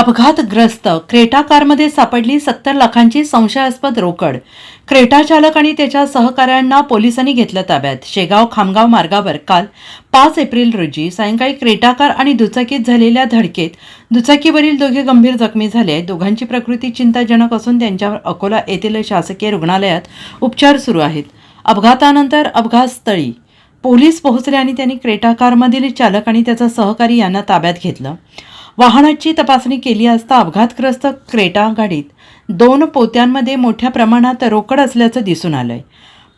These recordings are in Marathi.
अपघातग्रस्त क्रेटा कारमध्ये सापडली सत्तर लाखांची संशयास्पद रोकड. क्रेटा चालक आणि त्याच्या सहकाऱ्यांना पोलिसांनी घेतलं ताब्यात. शेगाव खामगाव मार्गावर काल पाच एप्रिल रोजी सायंकाळी क्रेटा कार आणि दुचाकीत झालेल्या धडकेत दुचाकीवरील दोघे गंभीर जखमी झाले. दोघांची प्रकृती चिंताजनक असून त्यांच्यावर अकोला येथील शासकीय रुग्णालयात उपचार सुरू आहेत. अपघातानंतर अपघातस्थळी पोलीस पोहोचले आणि त्यांनी क्रेटा कारमधील चालक आणि त्याचा सहकारी यांना ताब्यात घेतलं. वाहनाची तपासणी केली असता अपघातग्रस्त क्रेटा गाडीत दोन पोत्यांमध्ये मोठ्या प्रमाणात रोकड असल्याचं दिसून आलंय.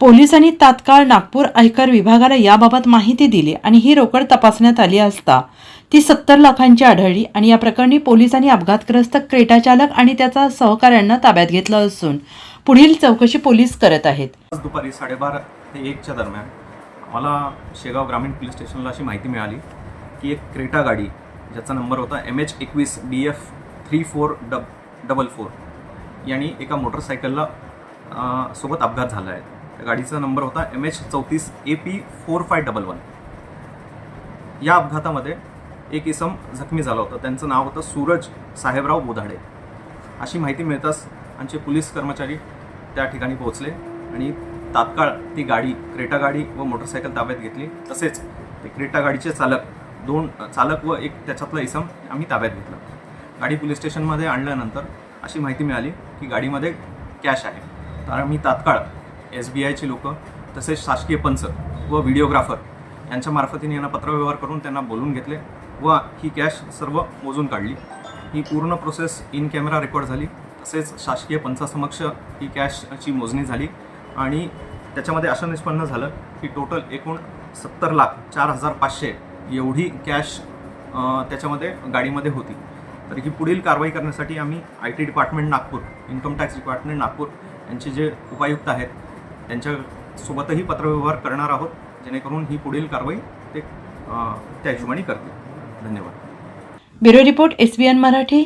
पोलिसांनी तात्काळ नागपूर आयकर विभागाला याबाबत माहिती दिली आणि ही रोकड तपासण्यात आली असता ती सत्तर लाखांची आढळली आणि या प्रकरणी पोलिसांनी अपघातग्रस्त क्रेटा चालक आणि त्याचा सहकाऱ्यांना ताब्यात घेतलं असून पुढील चौकशी पोलीस करत आहेत. दुपारी साडेबारा ते एकच्या दरम्यान मला शेगाव ग्रामीण पोलीस स्टेशनला अशी माहिती मिळाली की एक क्रेटा गाडी ज्याचा नंबर होता एम एच एकवीस B F three four double double four यांनी एका मोटरसायकलला सोबत अपघात झाला आहे. त्या गाडीचा नंबर होता एम एच चौतीस A P four five double one या अपघातामध्ये एक इसम जखमी झाला होता. त्यांचं नाव होतं सूरज साहेबराव बोधाडे. अशी माहिती मिळताच आमचे पोलीस कर्मचारी त्या ठिकाणी पोहोचले आणि तात्काळ ती गाडी क्रेटा गाडी व मोटरसायकल ताब्यात घेतली. तसेच ते क्रेटा गाडीचे चालक दोन चालक व एक त्याच्यातला इसम आम्ही ताब्यात घेतला. गाडी पोलीस स्टेशनमध्ये आणल्यानंतर अशी माहिती मिळाली की गाडीमध्ये कॅश आहे. तर आम्ही तात्काळ एस बी आयची लोकं तसेच शासकीय पंच व व्हिडिओग्राफर यांच्या मार्फतीने यांना पत्रव्यवहार करून त्यांना बोलून घेतले व ही कॅश सर्व मोजून काढली. ही पूर्ण प्रोसेस इन कॅमेरा रेकॉर्ड झाली. तसेच शासकीय पंचासमक्ष ही कॅशची मोजणी झाली आणि त्याच्यामध्ये असं निष्पन्न झालं की टोटल एकूण सत्तर लाख चार हजार पाचशे एवढी कॅश त्याच्यामध्ये गाडीमध्ये होती. तर ही पुढील कारवाई करण्यासाठी आम्ही I T department Nagpur income tax department Nagpur यांचे जे उपायुक्त आहेत त्यांच्यासोबतही पत्रव्यवहार करणार आहोत जेणेकरून ही पुढील कारवाई ते त्या हिशोबाने करतील. धन्यवाद. Bureau report S B N Marathi.